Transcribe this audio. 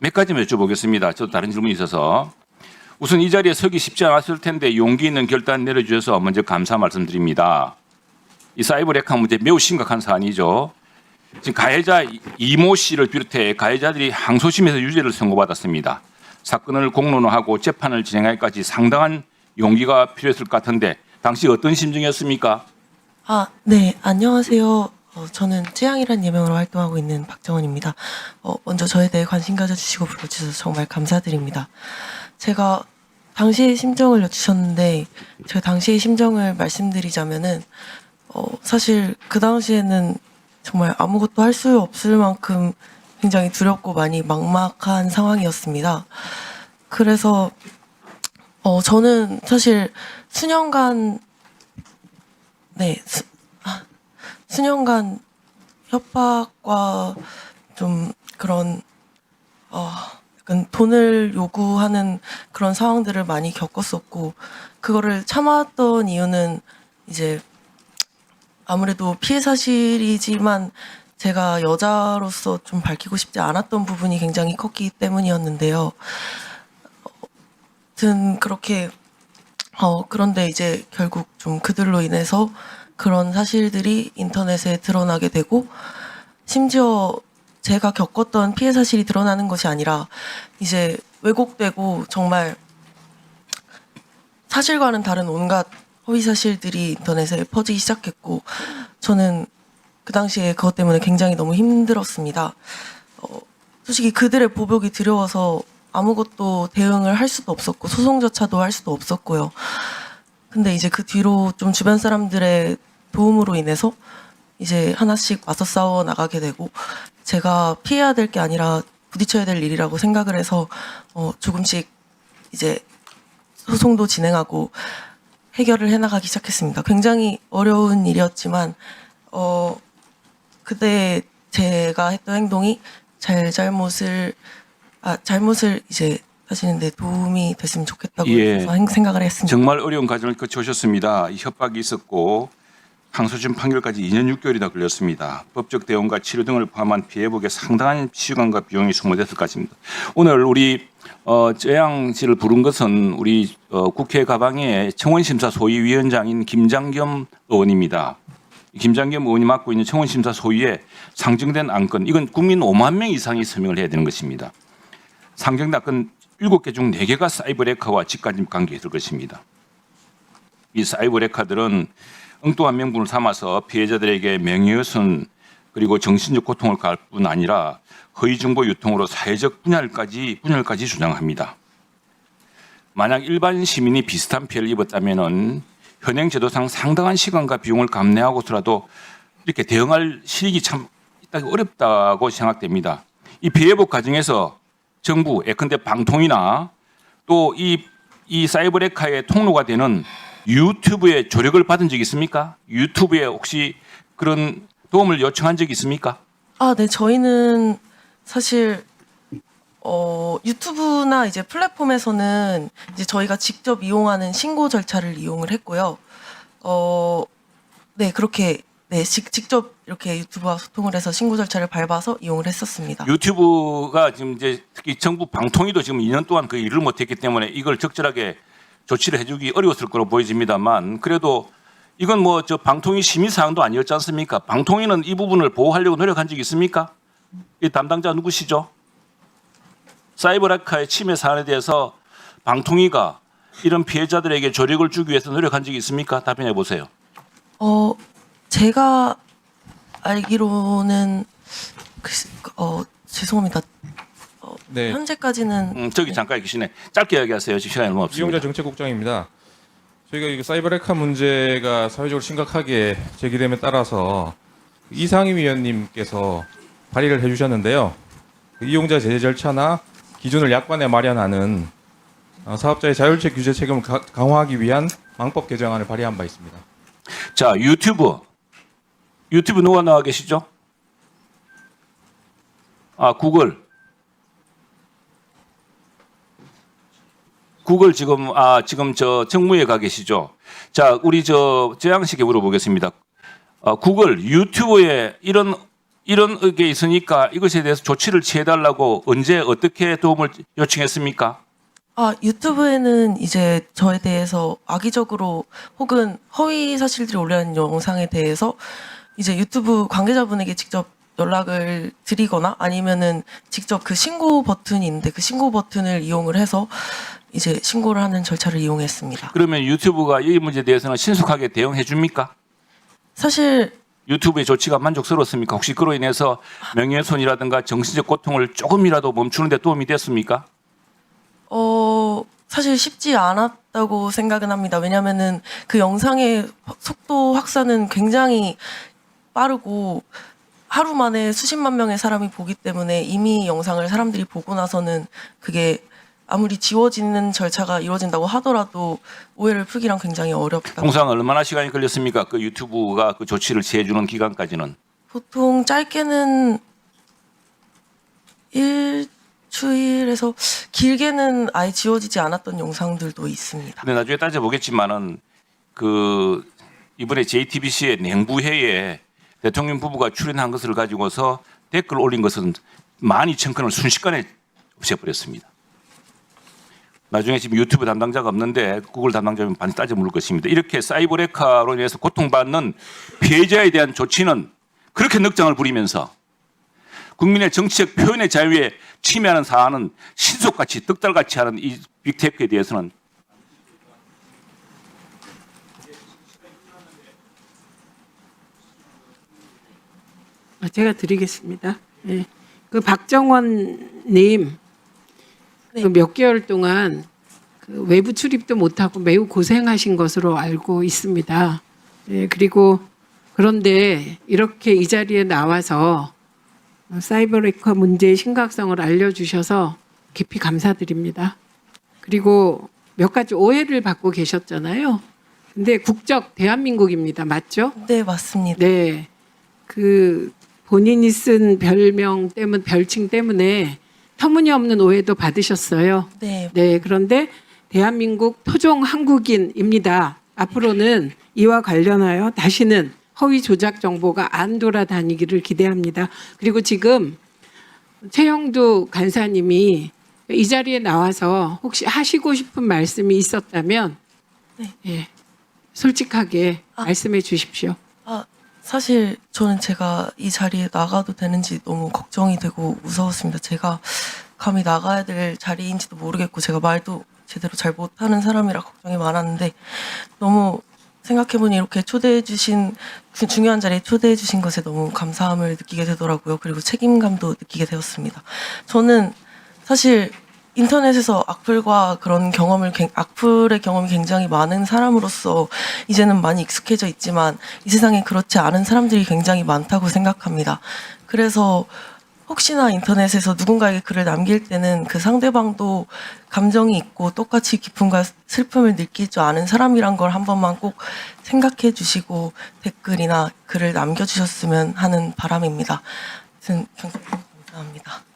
몇 가지만 여쭤보겠습니다. 저도 다른 질문이 있어서 우선 이 자리에 서기 쉽지 않았을 텐데 용기 있는 결단 내려주셔서 먼저 감사 말씀드립니다. 이 사이버 레카 문제 매우 심각한 사안이죠. 지금 가해자 이모 씨를 비롯해 가해자들이 항소심에서 유죄를 선고받았습니다. 사건을 공론화하고 재판을 진행하기까지 상당한 용기가 필요했을 것 같은데 당시 어떤 심정이었습니까? 아, 네, 안녕하세요. 어, 저는 쯔양이라는 예명으로 활동하고 있는 박정원입니다. 어, 먼저 저에 대해 관심 가져주시고 불러주셔서 정말 감사드립니다. 제가 당시의 심정을 여쭈셨는데, 제가 당시의 심정을 말씀드리자면은, 어, 사실 그 당시에는 정말 아무것도 할 수 없을 만큼 굉장히 두렵고 많이 막막한 상황이었습니다. 그래서, 어, 저는 사실 수년간 네, 수, 아, 수년간 협박과 좀 그런 어, 약간 돈을 요구하는 그런 상황들을 많이 겪었었고 그거를 참았던 이유는 이제 아무래도 피해 사실이지만 제가 여자로서 좀 밝히고 싶지 않았던 부분이 굉장히 컸기 때문이었는데요. 아무튼 그렇게 어, 그런데 이제 결국 좀 그들로 인해서 그런 사실들이 인터넷에 드러나게 되고, 심지어 제가 겪었던 피해 사실이 드러나는 것이 아니라, 이제 왜곡되고 정말 사실과는 다른 온갖 허위 사실들이 인터넷에 퍼지기 시작했고, 저는 그 당시에 그것 때문에 굉장히 너무 힘들었습니다. 어, 솔직히 그들의 보복이 두려워서 아무것도 대응을 할 수도 없었고 소송조차도 할 수도 없었고요. 근데 이제 그 뒤로 좀 주변 사람들의 도움으로 인해서 이제 하나씩 맞서 싸워 나가게 되고 제가 피해야 될 게 아니라 부딪혀야 될 일이라고 생각을 해서 어 조금씩 이제 소송도 진행하고 해결을 해나가기 시작했습니다. 굉장히 어려운 일이었지만 어 그때 제가 했던 행동이 잘 잘못을 아 잘못을 이제 하시는데 도움이 됐으면 좋겠다고 예. 해서 행- 생각을 했습니다. 정말 어려운 과정을 거쳐오셨습니다. 이 협박이 있었고 항소심 판결까지 2년 6개월이나 걸렸습니다. 법적 대응과 치료 등을 포함한 피해복에 상당한 시간과 비용이 소모됐을 것입니다. 오늘 우리 어, 재양 씨를 부른 것은 우리 어, 국회 가방의 청원심사 소위위원장인 김장겸 의원입니다. 김장겸 의원이 맡고 있는 청원심사 소위에 상정된 안건 이건 국민 5만 명 이상이 서명을 해야 되는 것입니다. 상정된 안건 7개 중 4개가 사이버 레카와 직간접 관계 있을 것입니다. 이 사이버 레카들은 엉뚱한 명분을 삼아서 피해자들에게 명예훼손 그리고 정신적 고통을 가할 뿐 아니라 허위 정보 유통으로 사회적 분열까지 분열까지 주장합니다. 만약 일반 시민이 비슷한 피해를 입었다면은 현행 제도상 상당한 시간과 비용을 감내하고서라도 이렇게 대응할 실익이 참 있다기 어렵다고 생각됩니다. 이 피해복 과정에서 정부, 예컨대 방통이나 또이 이 사이버 레카의 통로가 되는 유튜브의 조력을 받은 적 있습니까? 유튜브에 혹시 그런 도움을 요청한 적 있습니까? 아, 네, 저희는 사실 어, 유튜브나 이제 플랫폼에서는 이제 저희가 직접 이용하는 신고 절차를 이용을 했고요. 어, 네, 그렇게 네, 직, 직접 이렇게 유튜브와 소통을 해서 신고 절차를 밟아서 이용을 했었습니다. 유튜브가 지금 이제 특히 정부 방통위도 지금 2년 동안 그 일을 못했기 때문에 이걸 적절하게 조치를 해주기 어려웠을 거로 보여집니다만 그래도 이건 뭐 저 방통위 심의 사항도 아니었지 않습니까? 방통위는 이 부분을 보호하려고 노력한 적이 있습니까? 이 담당자 누구시죠? 사이버라카의 침해 사안에 대해서 방통위가 이런 피해자들에게 조력을 주기 위해서 노력한 적이 있습니까? 답변해 보세요. 어, 제가 알기로는 그, 어, 죄송합니다. 네, 현재까지는 음, 저기 잠깐 계시네. 짧게 이야기하세요. 지금 시간이 너무 없습니다. 이용자 정책국장입니다. 저희가 이거 사이버레카 문제가 사회적으로 심각하게 제기됨에 따라서 이상희 위원님께서 발의를 해주셨는데요. 그 이용자 제재 절차나 기준을 약관에 마련하는 어, 사업자의 자율적 규제 책임을 가- 강화하기 위한 망법 개정안을 발의한 바 있습니다. 자 유튜브 유튜브 누가 나와 계시죠? 아 구글 구글 지금 아 지금 저 정무에 가 계시죠? 자 우리 저 재양식에 물어보겠습니다. 아, 구글 유튜브에 이런 이런 게 있으니까 이것에 대해서 조치를 취해달라고 언제 어떻게 도움을 요청했습니까? 아, 유튜브에는 이제 저에 대해서 악의적으로 혹은 허위 사실들이 올라온 영상에 대해서 이제 유튜브 관계자분에게 직접 연락을 드리거나 아니면은 직접 그 신고 버튼이 있는데 그 신고 버튼을 이용을 해서 이제 신고를 하는 절차를 이용했습니다. 그러면 유튜브가 이 문제에 대해서는 신속하게 대응해 줍니까? 사실 유튜브의 조치가 만족스럽습니까? 혹시 그로 인해서 명예훼손이라든가 정신적 고통을 조금이라도 멈추는 데 도움이 됐습니까? 어, 사실 쉽지 않았다고 생각은 합니다. 왜냐면은 그 영상의 속도 확산은 굉장히 빠르고 하루 만에 수십만 명의 사람이 보기 때문에 이미 영상을 사람들이 보고 나서는 그게 아무리 지워지는 절차가 이루어진다고 하더라도 오해를 풀기란 굉장히 어렵다. 통상 얼마나 시간이 걸렸습니까? 그 유튜브가 그 조치를 취해주는 기간까지는. 보통 짧게는 일주일에서 길게는 아예 지워지지 않았던 영상들도 있습니다. 근데 나중에 따져보겠지만은 그 이번에 JTBC의 냉부회에 대통령 부부가 출연한 것을 가지고서 댓글 올린 것은 12,000건을 순식간에 없애버렸습니다. 나중에 지금 유튜브 담당자가 없는데 구글 담당자면 반드시 따져 물을 것입니다. 이렇게 사이버레카로 인해서 고통받는 피해자에 대한 조치는 그렇게 넉장을 부리면서 국민의 정치적 표현의 자유에 침해하는 사안은 신속같이 떡달같이 하는 이 빅테크에 대해서는 제가 드리겠습니다. 예. 그 박정원님 네. 그몇 개월 동안 그 외부 출입도 못하고 매우 고생하신 것으로 알고 있습니다. 예, 그리고 그런데 이렇게 이 자리에 나와서 사이버레카 문제의 심각성을 알려주셔서 깊이 감사드립니다. 그리고 몇 가지 오해를 받고 계셨잖아요. 근데 국적 대한민국입니다. 맞죠? 네, 맞습니다. 네. 그 본인이 쓴 별명 때문 별칭 때문에 터무니없는 오해도 받으셨어요. 네, 네. 그런데 대한민국 토종 한국인입니다. 앞으로는 이와 관련하여 다시는 허위 조작 정보가 안 돌아다니기를 기대합니다. 그리고 지금 최영두 간사님이 이 자리에 나와서 혹시 하시고 싶은 말씀이 있었다면 네. 예, 솔직하게 아. 말씀해 주십시오. 아, 사실 저는 제가 이 자리에 나가도 되는지 너무 걱정이 되고 무서웠습니다. 제가 감히 나가야 될 자리인지도 모르겠고 제가 말도 제대로 잘 못하는 사람이라 걱정이 많았는데 너무 생각해보니 이렇게 초대해 주신 그 중요한 자리에 초대해 주신 것에 너무 감사함을 느끼게 되더라고요. 그리고 책임감도 느끼게 되었습니다. 저는 사실 인터넷에서 악플과 그런 경험을 굉- 악플의 경험이 굉장히 많은 사람으로서 이제는 많이 익숙해져 있지만 이 세상에 그렇지 않은 사람들이 굉장히 많다고 생각합니다. 그래서 혹시나 인터넷에서 누군가에게 글을 남길 때는 그 상대방도 감정이 있고 똑같이 기쁨과 슬픔을 느낄 줄 아는 사람이란 걸 한 번만 꼭 생각해 주시고 댓글이나 글을 남겨주셨으면 하는 바람입니다. 감사합니다.